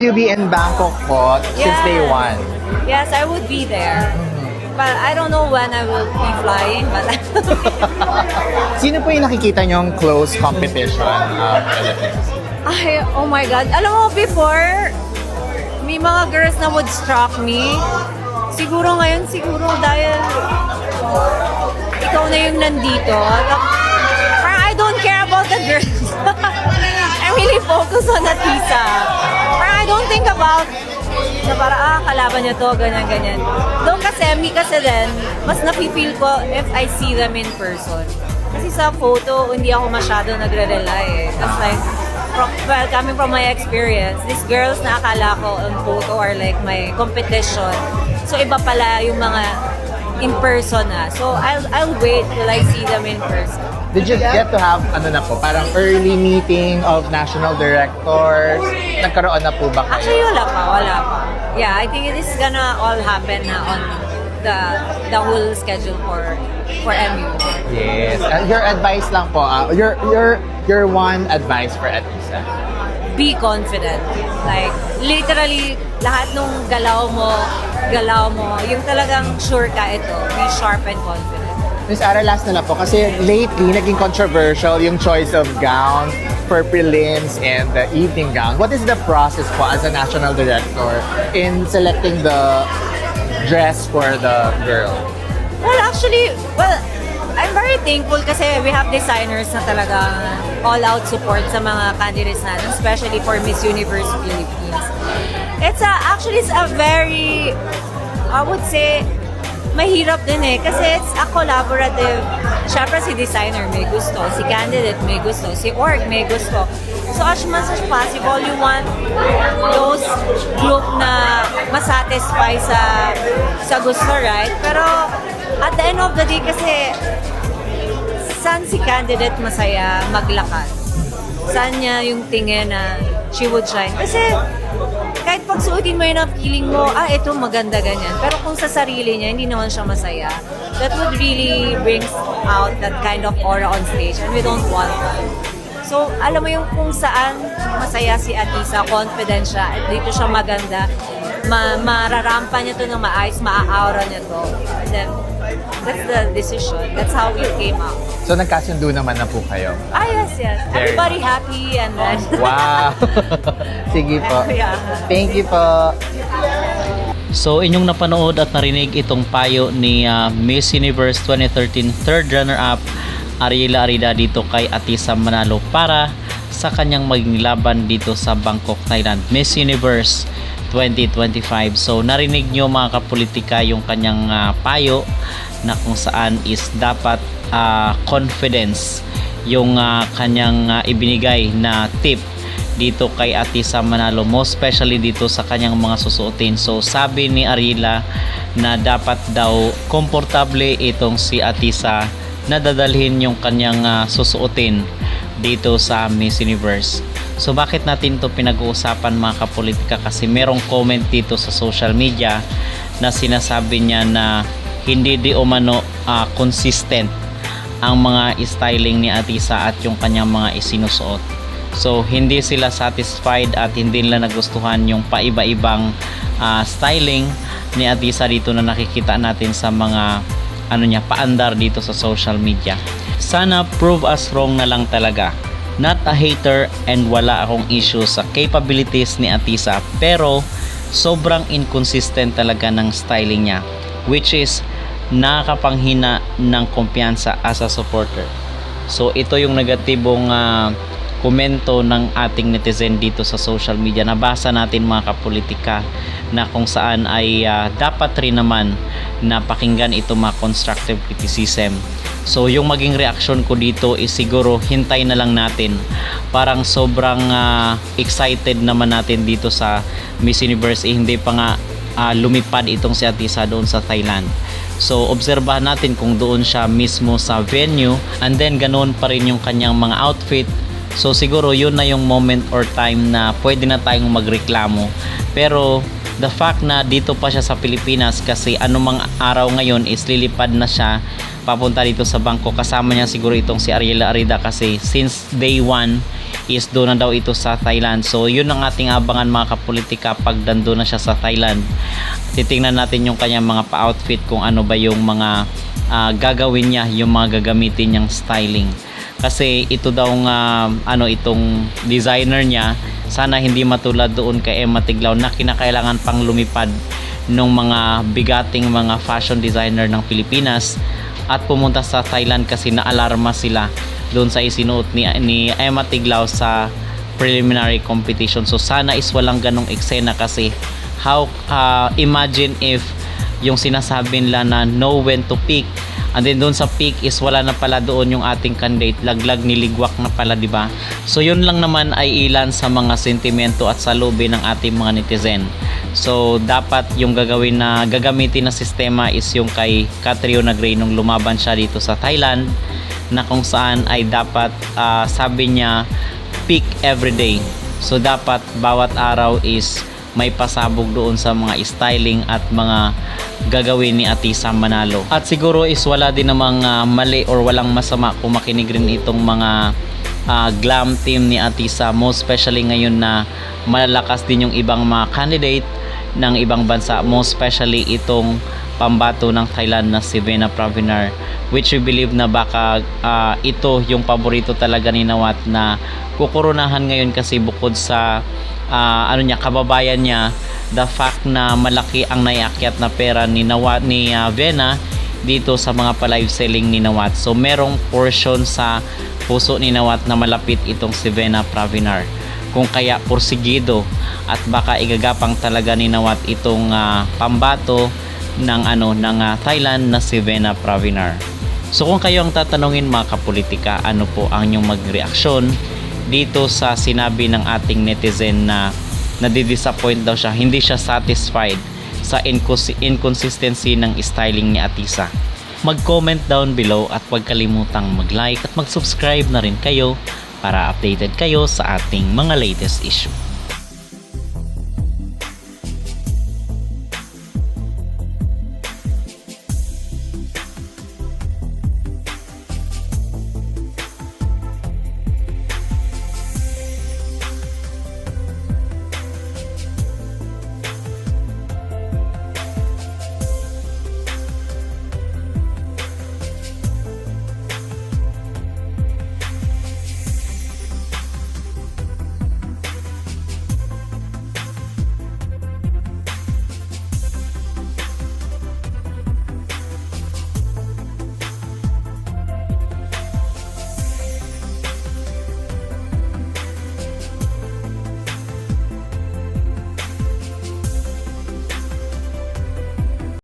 you be in Bangkok po since day one? Yes, I would be there. But I don't know when I will be flying, but Sino po yung nakikita niyong close competition of Philippines? ay, oh my God. Alam mo, before, may mga girls na would stalk me. Siguro ngayon, siguro dahil ikaw na yung nandito. Parang I don't care about the girls. Focused on Atisa. Parang I don't think about na para ah, kalaban niya to, ganyan, ganyan. Doon kasi, me kasi din, mas nafe-feel ko if I see them in person. Kasi sa photo, hindi ako masyado nagre-rely eh. Kasi like, from, well, coming from my experience, these girls na akala ko on photo are like my competition. So iba pala yung mga in person na. So I'll I'll wait till I see them in person. Did you get to have, ano na po, parang early meeting of national directors? Nagkaroon na po ba kayo? Actually, wala pa, wala pa. Yeah, I think it is gonna all happen na on the the whole schedule for for MU. Yes. And your advice lang po, ah, your, your, your one advice for Atisa? Be confident. Like, literally, lahat nung galaw mo, galaw mo, yung talagang sure ka ito, be sharp and confident. Miss Ara, last na lang po. Kasi lately, naging controversial yung choice of gown for prelims and the evening gown. What is the process po as a national director in selecting the dress for the girl? Well, actually, well, I'm very thankful kasi we have designers na talaga all-out support sa mga candidates natin, especially for Miss Universe Philippines. It's a, actually, it's a very, I would say, mahirap din eh. Kasi it's a collaborative. Siyempre si designer may gusto, si candidate may gusto, si org may gusto. So as much as possible, you want those group na masatisfy sa sa gusto, right? Pero at the end of the day kasi saan si candidate masaya maglakad? Saan niya yung tingin na she would shine? Kasi kahit pag suotin mo yun ang feeling mo, ah, ito maganda ganyan. Pero kung sa sarili niya, hindi naman siya masaya, that would really brings out that kind of aura on stage and we don't want that. So, alam mo yung kung saan masaya si Atisa, confident siya, at dito siya maganda, ma mararampa niya to ng maayos, maa-aura niya to. And then, that's the decision. That's how we came out. So, nagkasundo naman na po kayo. Ah, yes, yes. Very Everybody happy and then... Wow! Sige po. Yeah. Thank you po. So inyong napanood at narinig itong payo ni ah, Miss Universe 2013 third runner-up Ariela Arida dito kay Atisa Manalo para sa kanyang maging laban dito sa Bangkok, Thailand. Miss Universe 2025. So narinig nyo mga kapolitika yung kanyang ah, payo na kung saan is dapat ah, confidence yung ah, kanyang ah, ibinigay na tip dito kay Atisa Manalo most especially dito sa kanyang mga susuotin so sabi ni Arila na dapat daw komportable itong si Atisa na dadalhin yung kanyang ah, susuotin dito sa Miss Universe so bakit natin to pinag-uusapan mga kapolitika kasi merong comment dito sa social media na sinasabi niya na hindi di umano ah, consistent ang mga styling ni Atisa at yung kanyang mga isinusuot So hindi sila satisfied at hindi nila nagustuhan yung paiba-ibang ah, styling ni Atisa dito na nakikita natin sa mga ano niya paandar dito sa social media. Sana prove us wrong na lang talaga. Not a hater and wala akong issue sa capabilities ni Atisa pero sobrang inconsistent talaga ng styling niya which is nakapanghina ng kumpiyansa as a supporter. So ito yung negatibong ah, komento ng ating netizen dito sa social media. Nabasa natin mga kapolitika na kung saan ay ah, dapat rin naman na pakinggan ito mga constructive criticism. So yung maging reaction ko dito is siguro hintay na lang natin. Parang sobrang ah, excited naman natin dito sa Miss Universe eh, hindi pa nga ah, lumipad itong si Atisa doon sa Thailand. So, obserbahan natin kung doon siya mismo sa venue and then ganoon pa rin yung kanyang mga outfit. So, siguro yun na yung moment or time na pwede na tayong magreklamo. Pero, the fact na dito pa siya sa Pilipinas kasi anumang araw ngayon is lilipad na siya papunta dito sa Bangkok. Kasama niya siguro itong si Ariela Arida kasi since day one is doon na daw ito sa Thailand. So yun ang ating abangan mga kapolitika pag nandun na siya sa Thailand. Titingnan natin yung kanyang mga pa-outfit kung ano ba yung mga ah, gagawin niya, yung mga gagamitin niyang styling. Kasi ito daw nga ano itong designer niya sana hindi matulad doon kay Emma Tiglao na kinakailangan pang lumipad ng mga bigating mga fashion designer ng Pilipinas at pumunta sa Thailand kasi naalarma sila doon sa isinuot ni, ni Emma Tiglao sa preliminary competition. So sana is walang ganong eksena kasi how uh, imagine if yung sinasabi nila na know when to pick and then doon sa pick is wala na pala doon yung ating candidate. Laglag niligwak na pala di ba? So yun lang naman ay ilan sa mga sentimento at salubin ng ating mga netizen. So dapat yung gagawin na gagamitin na sistema is yung kay Catriona Gray nung lumaban siya dito sa Thailand na kung saan ay dapat ah, sabi niya peak everyday. So dapat bawat araw is may pasabog doon sa mga styling at mga gagawin ni Atisa Manalo. At siguro is wala din namang ah, mali or walang masama kung makinig rin itong mga ah, glam team ni Atisa most especially ngayon na malalakas din yung ibang mga candidate ng ibang bansa most especially itong pambato ng Thailand na si Vena Pravinar which we believe na baka ah, ito yung paborito talaga ni Nawat na kukurunahan ngayon kasi bukod sa ah, ano niya kababayan niya the fact na malaki ang naiakyat na pera ni Nawat ni ah, Vena dito sa mga pa-live selling ni Nawat. So merong portion sa puso ni Nawat na malapit itong si Vena Pravinar. Kung kaya porsigido at baka igagapang talaga ni Nawat itong ah, pambato ng ano ng ah, Thailand na si Vena Pravinar. So kung kayo ang tatanungin mga kapolitika, ano po ang inyong magreaksyon dito sa sinabi ng ating netizen na nadidisappoint daw siya, hindi siya satisfied sa incons- inconsistency ng styling ni Atisa. Mag-comment down below at huwag kalimutang mag-like at mag-subscribe na rin kayo para updated kayo sa ating mga latest issue.